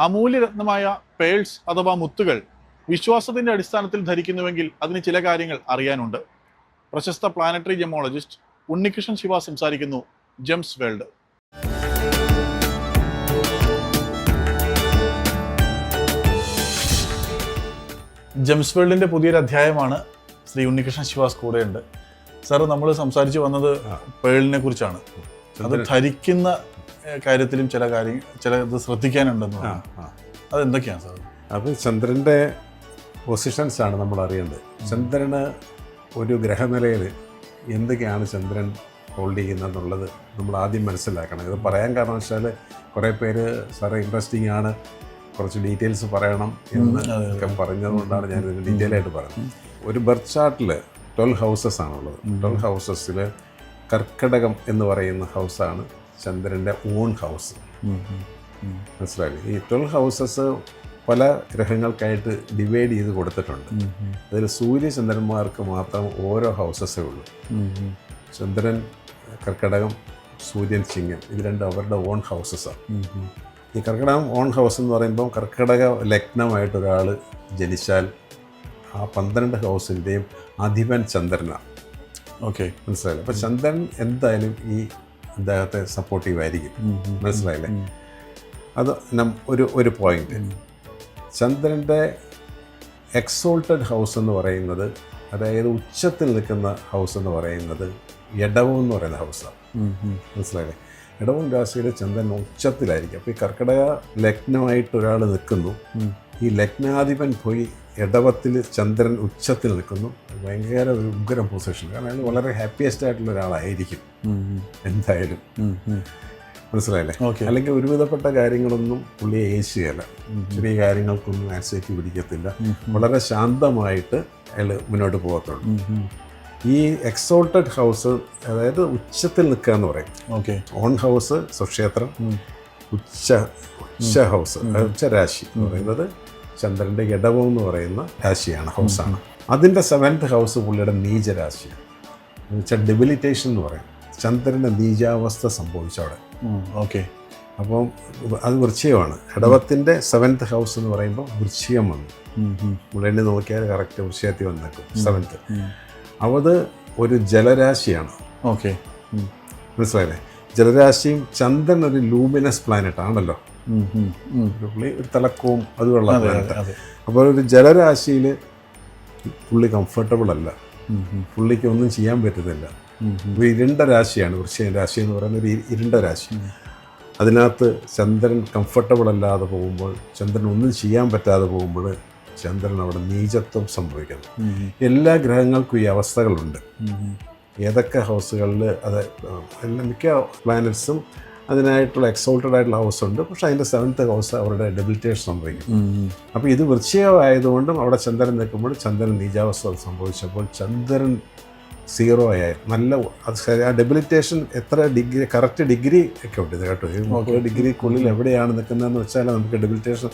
അമൂല്യരത്നമായ pearls അഥവാ മുത്തുകൾ വിശ്വാസത്തിന്റെ അടിസ്ഥാനത്തിൽ ധരിക്കുന്നുവെങ്കിൽ അതിന് ചില കാര്യങ്ങൾ അറിയാനുണ്ട്. പ്രശസ്ത പ്ലാനറ്ററി ജെമോളജിസ്റ്റ് ഉണ്ണികൃഷ്ണൻ ശിവ സംസാരിക്കുന്നു ജെംസ് വേൾഡ് ജെംസ് വേൾഡിന്റെ പുതിയൊരു അധ്യായമാണ് ശ്രീ ഉണ്ണികൃഷ്ണൻ ശിവാസ് കൂടെയുണ്ട്. സാർ നമ്മൾ സംസാരിച്ചു വന്നത് പേളിനെ കുറിച്ചാണ്. അത് ധരിക്കുന്ന കാര്യത്തിലും ചില കാര്യം ചില ഇത് ശ്രദ്ധിക്കാനുണ്ടെന്ന് പറഞ്ഞു. അതെന്തൊക്കെയാണ് സാർ? അപ്പോൾ ചന്ദ്രന്റെ പൊസിഷൻസ് ആണ് നമ്മൾ അറിയേണ്ടത്. ചന്ദ്രന് ഒരു ഗ്രഹനിലയിൽ എന്തൊക്കെയാണ് ചന്ദ്രൻ ഹോൾഡ് ചെയ്യുന്നതെന്നുള്ളത് നമ്മൾ ആദ്യം മനസ്സിലാക്കണം. ഇത് പറയാൻ കാരണം വെച്ചാൽ കുറേ പേര് സാറേ ഇൻട്രസ്റ്റിംഗ് ആണ് കുറച്ച് ഡീറ്റെയിൽസ് പറയണം എന്ന്. ഒക്കെ പറഞ്ഞതുകൊണ്ടാണ് ഞാൻ ഇതിന് ഡീറ്റെയിൽ ആയിട്ട് പറയുന്നത് ഒരു ബർത്ത് ചാർട്ടിൽ ട്വൽവ് ഹൗസസ് ആണുള്ളത്. ട്വൽവ് ഹൗസസിൽ കർക്കടകം എന്ന് പറയുന്ന ഹൗസാണ് ചന്ദ്രന്റെ ഓൺ ഹൗസ് മനസ്സിലായില്ലേ? ഈ ട്വൽവ് ഹൗസസ് പല ഗ്രഹങ്ങൾക്കായിട്ട് ഡിവൈഡ് ചെയ്ത് കൊടുത്തിട്ടുണ്ട്. അതിൽ സൂര്യചന്ദ്രന്മാർക്ക് മാത്രം ഓരോ ഹൗസസേ ഉള്ളൂ. ചന്ദ്രൻ കർക്കടകം സൂര്യൻ ചിങ്ങം ഇത് രണ്ടും അവരുടെ ഓൺ ഹൗസസാണ് ഈ കർക്കിടകം ഓൺ ഹൗസ് എന്ന് പറയുമ്പോൾ കർക്കിടക ലഗ്നമായിട്ട് ഒരാൾ ജനിച്ചാൽ ആ പന്ത്രണ്ട് ഹൗസിന്റെയും അധിപൻ ചന്ദ്രനാണ് ഓക്കെ. മനസ്സിലായില്ല? അപ്പോൾ ചന്ദ്രൻ എന്തായാലും ഈ അദ്ദേഹത്തെ സപ്പോർട്ടീവ് ആയിരിക്കും. മനസ്സിലായില്ലേ? അത് നം- ഒരു ഒരു പോയിന്റ് ചന്ദ്രന്റെ എക്സോൾട്ടഡ് ഹൗസ് എന്ന് പറയുന്നത് അതായത് ഉച്ചത്തിൽ നിൽക്കുന്ന ഹൗസ് എന്ന് പറയുന്നത് ഇടവം എന്ന് പറയുന്ന ഹൗസാണ് മനസ്സിലായില്ലേ? ഇടവം രാശിയിൽ ചന്ദ്രൻ ഉച്ചത്തിലായിരിക്കും. അപ്പോൾ ഈ കർക്കിടക ലഗ്നമായിട്ട് ഒരാൾ നിൽക്കുന്നു. ഈ ലഗ്നാധിപൻ പോയി ഇടവത്തിൽ ചന്ദ്രൻ ഉച്ചത്തിൽ നിൽക്കുന്നു. ഭയങ്കര ഒരു ഉഗ്രം പൊസിഷൻ കാരണം അയാൾ വളരെ ഹാപ്പിയസ്റ്റ് ആയിട്ടുള്ള ഒരാളായിരിക്കും. എന്തായാലും. മനസ്സിലായില്ലേ? ഓക്കെ. അല്ലെങ്കിൽ ഒരുവിധപ്പെട്ട കാര്യങ്ങളൊന്നും പുള്ളിയെ ഏശുകയല്ല ചെറിയ കാര്യങ്ങൾക്കൊന്നും ആൻസൈറ്റി പിടിക്കത്തില്ല. വളരെ ശാന്തമായിട്ട് അയാൾ മുന്നോട്ട് പോകത്തുള്ളൂ. ഈ എക്സോൾട്ടഡ് ഹൗസ് അതായത് ഉച്ചത്തിൽ നിൽക്കുക എന്ന് പറയും. ഓക്കെ. ഓൺ ഹൗസ് സ്വക്ഷേത്രം ഉച്ച ഉച്ച ഹൗസ് ഉച്ചരാശി ഉച്ച രാശി എന്ന് പറയുന്നത് ചന്ദ്രന്റെ ഇടവം എന്ന് പറയുന്ന രാശിയാണ് ഹൗസാണ് അതിന്റെ സെവൻത്ത് ഹൗസ് പുള്ളിയുടെ നീചരാശിയാണ്. എന്ന് വെച്ചാൽ ഡെബിലിറ്റേഷൻ എന്ന് പറയും. ചന്ദ്രന്റെ നീചാവസ്ഥ സംഭവിച്ചവിടെ ഓക്കെ അപ്പം അത് വൃശ്ചികമാണ്. ഇടവത്തിന്റെ സെവൻത്ത് ഹൗസ് എന്ന് പറയുമ്പോൾ വൃശ്ചികം വന്നു. പുള്ളിനെ നോക്കിയാൽ കറക്റ്റ് വൃശ്ചികത്തിൽ വന്നേക്കും സെവൻത്ത് അവത് ഒരു ജലരാശിയാണ്. ഓക്കെ മനസ്സിലായില്ലേ? ജലരാശിയും ചന്ദ്രൻ ഒരു ലൂമിനസ് പ്ലാനറ്റ് ആണല്ലോ. പുള്ളി ഒരു തിളക്കവും അതുമുള്ള വെള്ളം അപ്പോൾ ഒരു ജലരാശിയിൽ പുള്ളി കംഫർട്ടബിൾ അല്ല. പുള്ളിക്ക് ഒന്നും ചെയ്യാൻ പറ്റുന്നില്ല ഒരു ഇരുണ്ട രാശിയാണ് വൃശ്ചിക രാശി എന്ന് പറയുന്ന ഒരു ഇരുണ്ട രാശി. അതിനകത്ത് ചന്ദ്രൻ കംഫർട്ടബിൾ അല്ലാതെ പോകുമ്പോൾ ചന്ദ്രൻ ഒന്നും ചെയ്യാൻ പറ്റാതെ പോകുമ്പോൾ ചന്ദ്രൻ അവിടെ നീചത്വം സംഭവിക്കുന്നു. എല്ലാ ഗ്രഹങ്ങൾക്കും ഈ അവസ്ഥകളുണ്ട്. ഏതൊക്കെ ഹൗസുകളിൽ അത് എല്ലാ മിക്ക പ്ലാനറ്റ്സും അതിനായിട്ടുള്ള എക്സോൾട്ടഡ് ആയിട്ടുള്ള ഹൗസ് ഉണ്ട്. പക്ഷേ അതിന്റെ സെവൻത്ത് ഹൗസ് അവരുടെ ഡെബിലിറ്റേഷൻ സംഭവിക്കും. അപ്പോൾ ഇത് വൃശ്ചികമായതുകൊണ്ടും അവിടെ ചന്ദ്രൻ നിൽക്കുമ്പോൾ ചന്ദ്രൻ നീജാവസ്ഥ സംഭവിച്ചപ്പോൾ ചന്ദ്രൻ സീറോ ആയി. നല്ല അത് ആ ഡെബിലിറ്റേഷൻ എത്ര ഡിഗ്രി കറക്റ്റ് ഡിഗ്രി ഒക്കെ ഉണ്ട് ഇത് കേട്ടോ. ഈ ഡിഗ്രിക്കുള്ളിൽ എവിടെയാണ് നിൽക്കുന്നതെന്ന് വെച്ചാൽ നമുക്ക് ഡെബിലിറ്റേഷൻ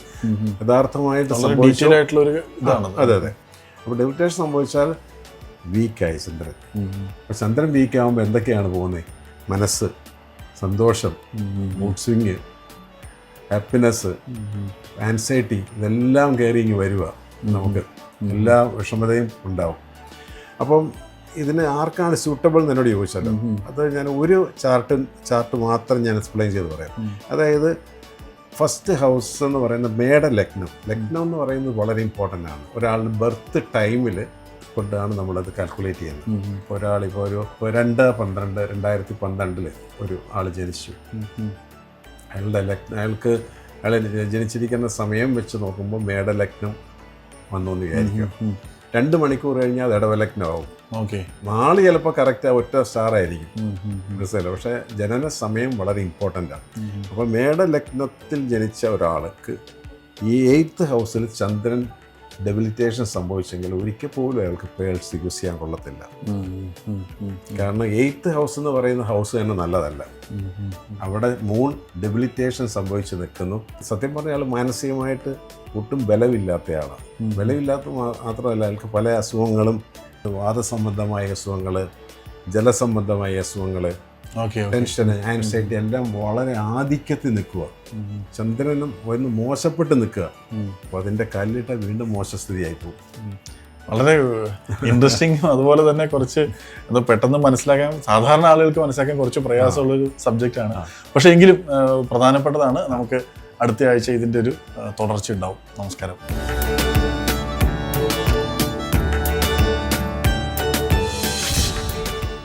യഥാർത്ഥമായിട്ട് വളരെ സംഭവിച്ചു. ഡീറ്റെയിൽ ആയിട്ടുള്ള ഒരു ഇതാണ്. അതെ അതെ. അപ്പോൾ ഡെബിലിറ്റേഷൻ സംഭവിച്ചാൽ വീക്കായി ചന്ദ്രൻ. അപ്പോൾ ചന്ദ്രൻ വീക്കാകുമ്പോൾ എന്തൊക്കെയാണ് പോകുന്നത്? മനസ്സ്. സന്തോഷം മൂഡ് സ്വിങ് ഹാപ്പിനെസ് ആൻസൈറ്റി ഇതെല്ലാം കയറി ഇങ്ങ് വരിക. നമുക്ക് എല്ലാ വിഷമതയും ഉണ്ടാവും. അപ്പം ഇതിന് ആർക്കാണ് സ്യൂട്ടബിൾ എന്ന് എന്നോട് ചോദിച്ചല്ലോ അത് ഞാൻ ഒരു ചാർട്ട് ചാർട്ട് മാത്രം ഞാൻ എക്സ്പ്ലെയിൻ ചെയ്ത് പറയാം. അതായത് ഫസ്റ്റ് ഹൗസ് എന്ന് പറയുന്ന മേട ലഗ്നം ലഗ്നം എന്ന് പറയുന്നത് വളരെ ഇമ്പോർട്ടന്റ് ആണ്. ഒരാളുടെ ബർത്ത് ടൈമിൽ കൊണ്ടാണ് നമ്മളത് കാൽക്കുലേറ്റ് ചെയ്യുന്നത്. ഒരാളിപ്പോൾ ഒരു രണ്ട് പന്ത്രണ്ട് രണ്ടായിരത്തി പന്ത്രണ്ടിൽ ഒരു ആൾ ജനിച്ചു. അയാളുടെ ലഗ്നം അയാൾക്ക് അയാൾ ജനിച്ചിരിക്കുന്ന സമയം വെച്ച് നോക്കുമ്പോൾ മേട ലഗ്നം വന്നു എന്ന് വിചാരിക്കും രണ്ട് മണിക്കൂർ കഴിഞ്ഞാൽ അത് ഇടവലഗ്നമാവും ഓക്കെ. നാളെ ചിലപ്പോൾ കറക്റ്റ് ഒറ്റ സ്റ്റാർ ആയിരിക്കും. മനസ്സിലായില്ല? പക്ഷേ ജനന സമയം വളരെ ഇമ്പോർട്ടന്റ് ആണ്. അപ്പോൾ മേട ലഗ്നത്തിൽ ജനിച്ച ഒരാൾക്ക് ഈ എയ്ത്ത് ഹൗസിൽ ചന്ദ്രൻ ഡെബിലിറ്റേഷൻ സംഭവിച്ചെങ്കിൽ ഒരിക്കൽ പോലും അയാൾക്ക് പേഴ്സ് യൂസ് ചെയ്യാൻ കൊള്ളത്തില്ല. കാരണം എയ്ത്ത് ഹൗസ് എന്ന് പറയുന്ന ഹൗസ് തന്നെ നല്ലതല്ല. അവിടെ മൂൺ ഡെബിലിറ്റേഷൻ സംഭവിച്ച് നിൽക്കുന്നു. സത്യം പറഞ്ഞാൽ അയാൾ മാനസികമായിട്ട് ഒട്ടും ബലമില്ലാത്തയാളാണ് ബലമില്ലാത്ത മാത്രമല്ല അയാൾക്ക് പല അസുഖങ്ങളും വാദസംബന്ധമായ അസുഖങ്ങൾ ജലസംബന്ധമായ അസുഖങ്ങൾ ഓക്കെ ടെൻഷൻ ആൻസൈറ്റി എല്ലാം വളരെ ആധിക്യത്തിൽ നിൽക്കുക. ചന്ദ്രനും ഒന്ന് മോശപ്പെട്ട് നിൽക്കുക. അപ്പോൾ അതിന്റെ കല്ലിട്ട വീണ്ടും മോശസ്ഥിതിയായി പോകും. വളരെ ഇൻട്രസ്റ്റിംഗ് അതുപോലെ തന്നെ കുറച്ച് അത് പെട്ടെന്ന് മനസ്സിലാക്കാൻ സാധാരണ ആളുകൾക്ക് മനസ്സിലാക്കാൻ കുറച്ച് പ്രയാസമുള്ളൊരു സബ്ജക്റ്റാണ് പക്ഷേ എങ്കിലും പ്രധാനപ്പെട്ടതാണ് നമുക്ക് അടുത്ത ആഴ്ച ഇതിന്റെ ഒരു തുടർച്ച ഉണ്ടാവും. നമസ്കാരം.